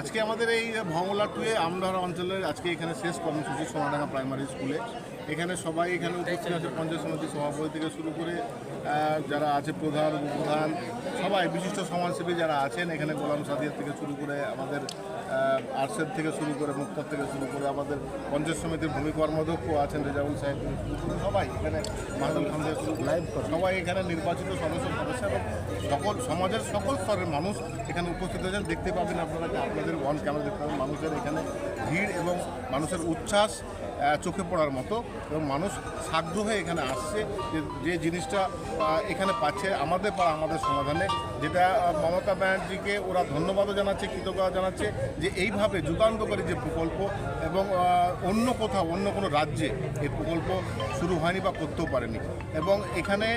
আজকে আমাদের এই ভঙ্গলা টুয়ে আমডাহরা অঞ্চলের আজকে এখানে শেষ কর্মসূচি সোনাডাঙ্গা প্রাইমারি স্কুলে। এখানে সবাই এখানে উপস্থিত আছে, পঞ্চায়েত সমিতি সভাপতি থেকে শুরু করে যারা আছে প্রধান, উপপ্রধান, সবাই, বিশিষ্ট সমাজসেবী যারা আছেন, এখানে গোলাম সাদিয়ার থেকে শুরু করে আমাদের আর্টসের থেকে শুরু করে মুক্তার থেকে শুরু করে আমাদের পঞ্চায়েত সমিতির ভূমি কর্মাধ্যক্ষ আছেন রেজাউল সাহেব সবাই এখানে মাহাদুল খান সবাই এখানে নির্বাচিত সদস্য সদস্য এবং সকল সমাজের সকল স্তরের মানুষ এখানে উপস্থিত হয়েছেন। দেখতে পাবেন আপনারা যে আপনাদের ওয়ান ক্যামেরা দেখতে পাবেন মানুষের এখানে ভিড় এবং মানুষের উচ্ছ্বাস চোখে পড়ার মতো এবং মানুষ হয়ে এখানে আসছে যে যে জিনিসটা এখানে পাচ্ছে আমাদের পাড়া আমাদের সমাধানে। যেটা মমতা ব্যানার্জিকে ওরা ধন্যবাদও জানাচ্ছে কৃতজ্ঞতা জানাচ্ছে যে এইভাবে যুগান্তকারী যে প্রকল্প এবং অন্য কোথাও, অন্য কোনো রাজ্যে এই প্রকল্প শুরু হয়নি বা করতেও পারেনি। এবং এখানে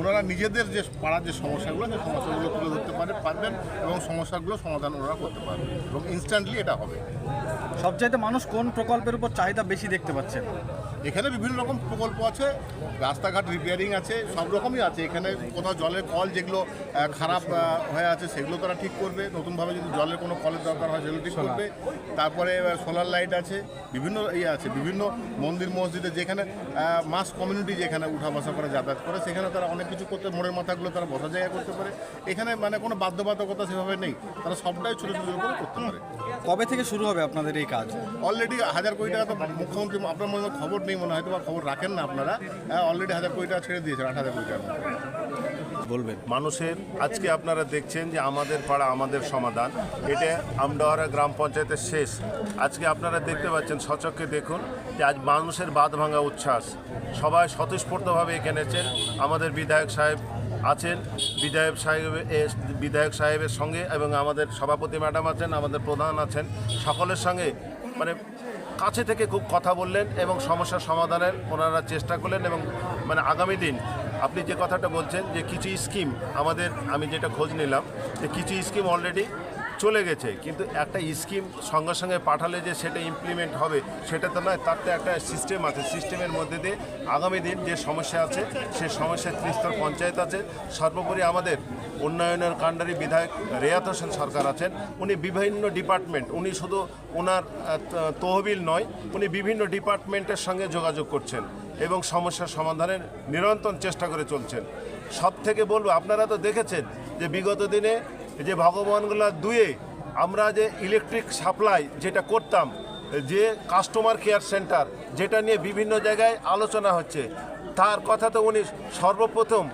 ওনারা নিজেদের যে পাড়ার যে সমস্যাগুলো, সেই সমস্যাগুলো তুলে ধরতে পারে পারবেন এবং সমস্যাগুলো সমাধান ওনারা করতে পারবেন এবং ইনস্ট্যান্টলি এটা হবে। সবচাইতে মানুষ কোন প্রকল্পের উপর চাহিদা বেশি দেখতে পাচ্ছেন? এখানে বিভিন্ন রকম প্রকল্প আছে রাস্তাঘাট রিপেয়ারিং আছে সব রকমই আছে। এখানে কোথাও জলের কল যেগুলো খারাপ হয়ে আছে সেগুলো তারা ঠিক করবে। নতুনভাবে যদি জলের কোনো কলের দরকার হয় সেগুলো ঠিক করবে। তারপরে সোলার লাইট আছে বিভিন্ন ইয়ে আছে বিভিন্ন মন্দির মসজিদে যেখানে মাস কমিউনিটি যেখানে উঠা বসা করে যাতায়াত করে সেখানে তারা অনেক কিছু করতে মোড়ের মাথাগুলো তারা বসা জায়গা করতে পারে। এখানে মানে কোনো বাধ্যবাধকতা সেভাবে নেই। তারা সবটাই ছোটো ছোটো করে করতে পারে। কবে থেকে শুরু হবে আপনাদের এই কাজ? অলরেডি হাজার কোটি টাকা তো মুখ্যমন্ত্রী আপনার মনে খবর নেই। মনে হয়তো বা খবর রাখেন না আপনারা। অলরেডি হাজার কোটি টাকা ছেড়ে দিয়েছেন, আট হাজার কোটি টাকা বলবেন। মানুষের, আজকে আপনারা দেখছেন যে আমাদের পাড়া আমাদের সমাধান। এটা আমডাওয়ারা গ্রাম পঞ্চায়েতের শেষ। আজকে আপনারা দেখতে পাচ্ছেন, সচক্ষে দেখুন যে আজ মানুষের বাঁধ ভাঙা উচ্ছ্বাস। সবাই স্বতঃস্ফূর্তভাবে এখানে আছেন আমাদের বিধায়ক সাহেব আছেন। বিধায়ক সাহেব বিধায়ক সাহেবের সঙ্গে এবং আমাদের সভাপতি ম্যাডাম আছেন, আমাদের প্রধান আছেন। সকলের সঙ্গে মানে কাছে থেকে খুব কথা বললেন এবং সমস্যার সমাধানের ওনারা চেষ্টা করলেন এবং মানে আগামী দিন আপনি যে কথাটা বলছেন যে কিছু স্কিম আমাদের, আমি যেটা খোঁজ নিলাম, যে কিছু স্কিম অলরেডি চলে গেছে। কিন্তু একটা স্কিম সঙ্গে সঙ্গে পাঠালে যে সেটা ইমপ্লিমেন্ট হবে সেটা তো নয় তার তো একটা সিস্টেম আছে। সিস্টেমের মধ্যে দিয়ে আগামী দিন যে সমস্যা আছে, সে সমস্যার ত্রিস্তর পঞ্চায়েত আছে। সর্বোপরি আমাদের উন্নয়নের কাণ্ডারি বিধায়ক রেয়াত হোসেন সরকার আছেন। উনি বিভিন্ন ডিপার্টমেন্ট উনি শুধু ওনার তহবিল নয়, উনি বিভিন্ন ডিপার্টমেন্টের সঙ্গে যোগাযোগ করছেন এবং সমস্যার সমাধানের নিরন্তর চেষ্টা করে চলছেন। সব থেকে বলব, আপনারা তো দেখেছেন যে বিগত দিনে যে ভগবানগুলা দুয়ে আমরা যে ইলেকট্রিক সাপ্লাই যেটা করতাম, যে কাস্টমার কেয়ার সেন্টার যেটা নিয়ে বিভিন্ন জায়গায় আলোচনা হচ্ছে, তার কথা তো উনি সর্বপ্রথম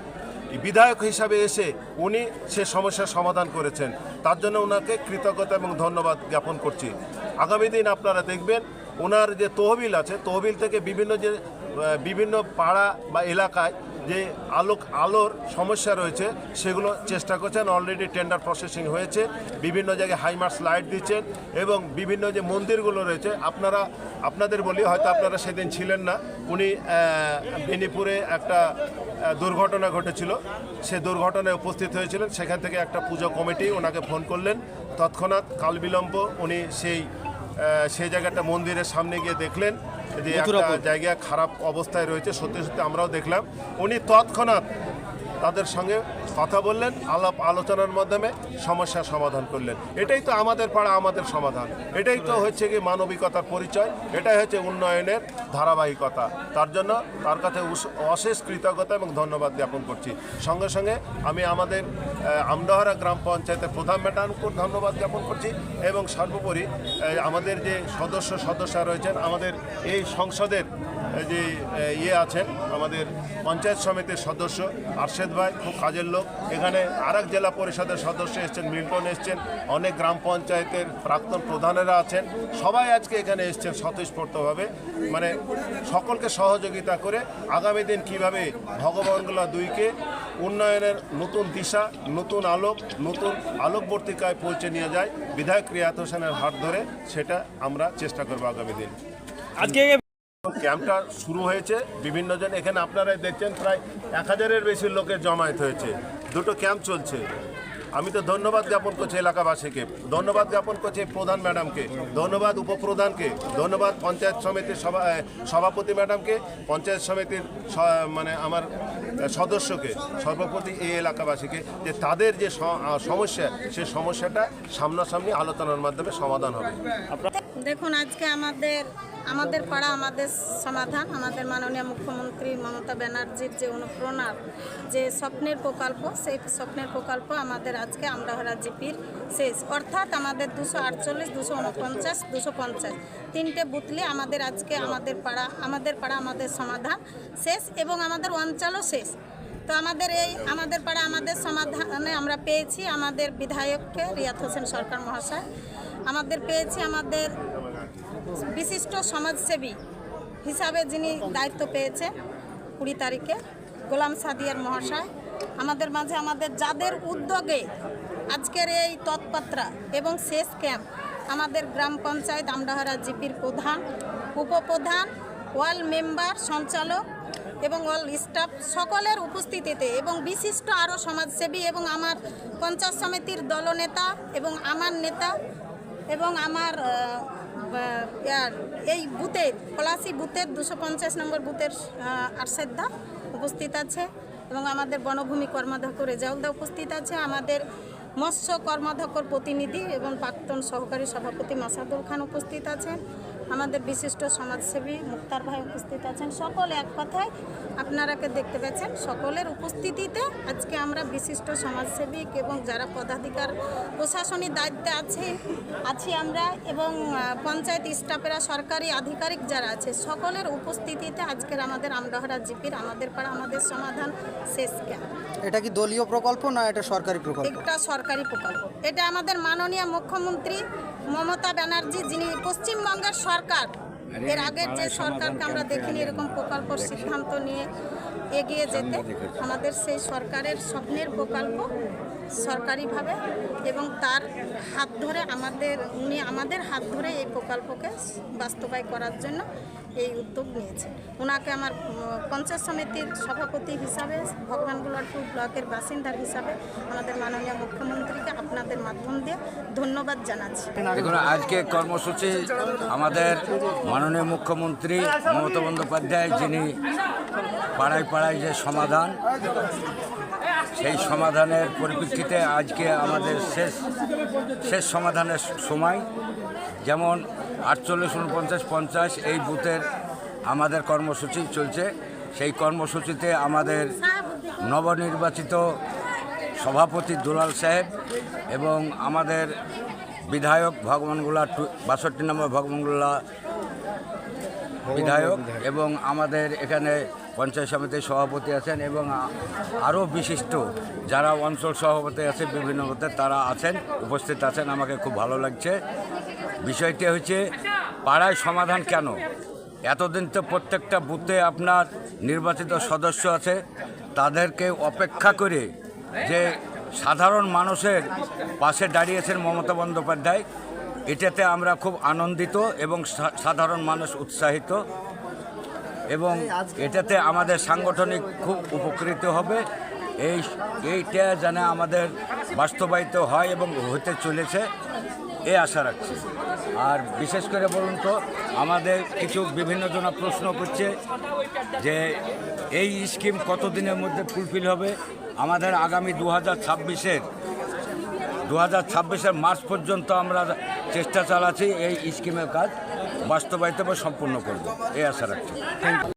বিধায়ক হিসাবে এসে উনি সে সমস্যার সমাধান করেছেন। তার জন্য ওনাকে কৃতজ্ঞতা এবং ধন্যবাদ জ্ঞাপন করছি। আগামী দিন আপনারা দেখবেন ওনার যে তহবিল আছে, তহবিল থেকে বিভিন্ন যে বিভিন্ন পাড়া বা এলাকায় যে আলোক আলোর সমস্যা রয়েছে সেগুলো চেষ্টা করছেন। অলরেডি টেন্ডার প্রসেসিং হয়েছে। বিভিন্ন জায়গায় হাইমার্স লাইট দিচ্ছেন এবং বিভিন্ন যে মন্দিরগুলো রয়েছে আপনারা আপনাদের বলি হয়তো আপনারা সেদিন ছিলেন না। উনি আহ, বেনিপুরে একটা দুর্ঘটনা ঘটেছিল। সে দুর্ঘটনায় উপস্থিত হয়েছিলেন। সেখান থেকে একটা পুজো কমিটি ওনাকে ফোন করলেন। তৎক্ষণাৎ কালবিলম্ব উনি সেই সেই জায়গাটা মন্দিরের সামনে গিয়ে দেখলেন। যে একটা। জায়গা খারাপ অবস্থায় রয়েছে সত্যি সত্যি আমরাও দেখলাম উনি তৎক্ষণাৎ তাদের সঙ্গে কথা বললেন, আলাপ আলোচনার মাধ্যমে সমস্যার সমাধান করলেন। এটাই তো আমাদের পাড়া, আমাদের সমাধান। এটাই তো হচ্ছে কি মানবিকতার পরিচয়, এটাই হচ্ছে উন্নয়নের ধারাবাহিকতা। তার জন্য তার কাছে অশেষ কৃতজ্ঞতা এবং ধন্যবাদ জ্ঞাপন করছি। সঙ্গে সঙ্গে আমি আমাদের আমডাহারা গ্রাম পঞ্চায়েতের প্রধান ম্যাডামকে ধন্যবাদ জ্ঞাপন করছি এবং সর্বোপরি আমাদের যে সদস্য সদস্যা রয়েছেন, আমাদের এই সংসদের যে ইয়ে আছেন আমাদের পঞ্চায়েত সমিতির সদস্য আরশেদ ভাই, খুব কাজের লোক। এখানে আরেক জেলা পরিষদের সদস্য এসছেন, মিল্টন এসছেন, অনেক গ্রাম পঞ্চায়েতের প্রাক্তন প্রধানেরা আছেন। সবাই আজকে এখানে এসছেন স্বতঃস্ফূর্তভাবে। মানে সকলকে সহযোগিতা করে আগামী দিন কীভাবে ভগবানগুলা দুইকে উন্নয়নের নতুন দিশা, নতুন আলোক, নতুন আলোকবর্তিকায় পৌঁছে নিয়ে যায়, বিধায়ক রিয়াত হোসেনের হাত ধরে, সেটা আমরা চেষ্টা করব আগামী দিন। আজকে ক্যাম্পটা শুরু হয়েছে। বিভিন্ন জন এখানে আপনারাই দেখছেন, প্রায় এক হাজারের বেশি লোকের জমায়েত হয়েছে। দুটো ক্যাম্প চলছে। আমি তো ধন্যবাদ জ্ঞাপন করছি এলাকাবাসীকে। ধন্যবাদ জ্ঞাপন করছি প্রধান ম্যাডামকে। ধন্যবাদ উপপ্রধানকে। ধন্যবাদ পঞ্চায়েত সমিতির সভা সভাপতি ম্যাডামকে, পঞ্চায়েত সমিতির মানে আমার সদস্যকে সর্বপ্রতি এই এলাকাবাসীকে, যে তাদের যে সমস্যা, সে সমস্যাটা সামনাসামনি আলোচনার মাধ্যমে সমাধান হবে। দেখুন, আজকে আমাদের আমাদের পাড়া, আমাদের সমাধান, আমাদের মাননীয় মুখ্যমন্ত্রী মমতা ব্যানার্জির যে অনুপ্রেরণার যে স্বপ্নের প্রকল্প, সেই স্বপ্নের প্রকল্প আমাদের আজকে আমরাহরা জিপির শেষ। অর্থাৎ আমাদের দুশো আটচল্লিশ, দুশো উনপঞ্চাশ, দুশো পঞ্চাশ তিনটে বুথলি আমাদের আজকে আমাদের পাড়া আমাদের পাড়া, আমাদের সমাধান শেষ এবং আমাদের অঞ্চলও শেষ। তো আমাদের এই, আমাদের পাড়া, আমাদের সমাধানে আমরা পেয়েছি আমাদের বিধায়ককে রিয়াত হোসেন সরকার মহাশয়। আমাদের পেয়েছি আমাদের বিশিষ্ট সমাজসেবী হিসাবে যিনি দায়িত্ব পেয়েছে কুড়ি তারিখে, গোলাম সাদিয়ার মহাশয়। আমাদের মাঝে আমাদের যাদের উদ্যোগে আজকের এই তৎপাত্রা এবং শেষ ক্যাম্প আমাদের গ্রাম পঞ্চায়েত আমডাহারা জিপির প্রধান, উপপ্রধান ওয়াল মেম্বার, সঞ্চালক এবং অল স্টাফ সকলের উপস্থিতিতে এবং বিশিষ্ট আরও সমাজসেবী এবং আমার পঞ্চায়েত সমিতির দলনেতা এবং আমার নেতা এবং আমার এই বুথের, পলাশি বুথের দুশো পঞ্চাশ নম্বর বুথের আরশেদ্দা উপস্থিত আছে এবং আমাদের বনভূমি কর্মাধ্যক্ষ রেজাউলদা উপস্থিত আছে, আমাদের মৎস্য কর্মাধ্যক্ষর প্রতিনিধি এবং প্রাক্তন সহকারী সভাপতি মাসাদুল খান উপস্থিত আছেন। আমাদের বিশিষ্ট সমাজসেবী মুক্তার ভাই উপস্থিত আছেন। সকল এক কথায় আপনারাকে দেখতে পাচ্ছেন সকলের উপস্থিতিতে আজকে আমরা বিশিষ্ট সমাজসেবী এবং যারা পদাধিকার প্রশাসনিক দায়িত্বে আছে আছি আমরা এবং পঞ্চায়েত স্টাফেরা সরকারি আধিকারিক যারা আছে সকলের উপস্থিতিতে আজকের আমাদের আমডহরা জিপির আমাদের পাড়া আমাদের সমাধান শেষ ক্যাম্প এটা কি দলীয় প্রকল্প না এটা সরকারি প্রকল্প? একটা সরকারি প্রকল্প। এটা আমাদের মাননীয় মুখ্যমন্ত্রী মমতা ব্যানার্জি যিনি পশ্চিমবঙ্গের সরকার এর আগের যে সরকারকে আমরা দেখিনি এরকম প্রকল্প সিদ্ধান্ত নিয়ে এগিয়ে যেতে। আমাদের সেই সরকারের স্বপ্নের প্রকল্প সরকারিভাবে এবং তার হাত ধরে আমাদের, উনি আমাদের হাত ধরে এই প্রকল্পকে বাস্তবায় করার জন্য এই উদ্যোগ নিয়েছে ওনাকে আমার, পঞ্চায়েত সমিতির সভাপতি হিসাবে ভগবানগোলারপুর ব্লকের বাসিন্দার হিসাবে আমাদের মাননীয় মুখ্যমন্ত্রীকে আপনাদের মাধ্যম দিয়ে ধন্যবাদ জানাচ্ছি। দেখুন, আজকে কর্মসূচি আমাদের মাননীয় মুখ্যমন্ত্রী মমতা বন্দ্যোপাধ্যায় যিনি পাড়ায় পাড়ায় যে সমাধান, সেই সমাধানের পরিপ্রেক্ষিতে আজকে আমাদের শেষ শেষ সমাধানের সময়। যেমন আটচল্লিশ, উনপঞ্চাশ, পঞ্চাশ, এই বুথের আমাদের কর্মসূচি চলছে। সেই কর্মসূচিতে আমাদের নবনির্বাচিত সভাপতি দুলাল সাহেব এবং আমাদের বিধায়ক ভগবানগুলা বাষট্টি নম্বর ভগবানগুলা বিধায়ক এবং আমাদের এখানে পঞ্চায়েত সমিতির সভাপতি আছেন এবং আরও বিশিষ্ট যারা অঞ্চল সভাপতি আছে বিভিন্ন তারা আছেন, উপস্থিত আছেন। আমাকে খুব ভালো লাগছে। বিষয়টি হচ্ছে, পাড়ায় সমাধান কেন? এতদিন তো প্রত্যেকটা বুথে আপনার নির্বাচিত সদস্য আছে। তাদেরকে অপেক্ষা করে যে সাধারণ মানুষের পাশে দাঁড়িয়েছেন মমতা বন্দ্যোপাধ্যায়। এটাতে আমরা খুব আনন্দিত এবং সাধারণ মানুষ উৎসাহিত। এবং এটাতে আমাদের সাংগঠনিক খুব উপকৃত হবে। এই, এইটা যেন আমাদের বাস্তবায়িত হয় এবং হতে চলেছে, এ আশা রাখছি। আর বিশেষ করে বলুন তো, আমাদের কিছু বিভিন্ন জন প্রশ্ন করছে যে, এই স্কিম কতদিনের মধ্যে ফুলফিল হবে? আমাদের আগামী দু হাজার ছাব্বিশের দু হাজার ছাব্বিশের মার্চ পর্যন্ত আমরা চেষ্টা চালাচ্ছি এই স্কিমের কাজ। বাস্তবায়িত সম্পূর্ণ করব এই আশা রাখছি। Thank you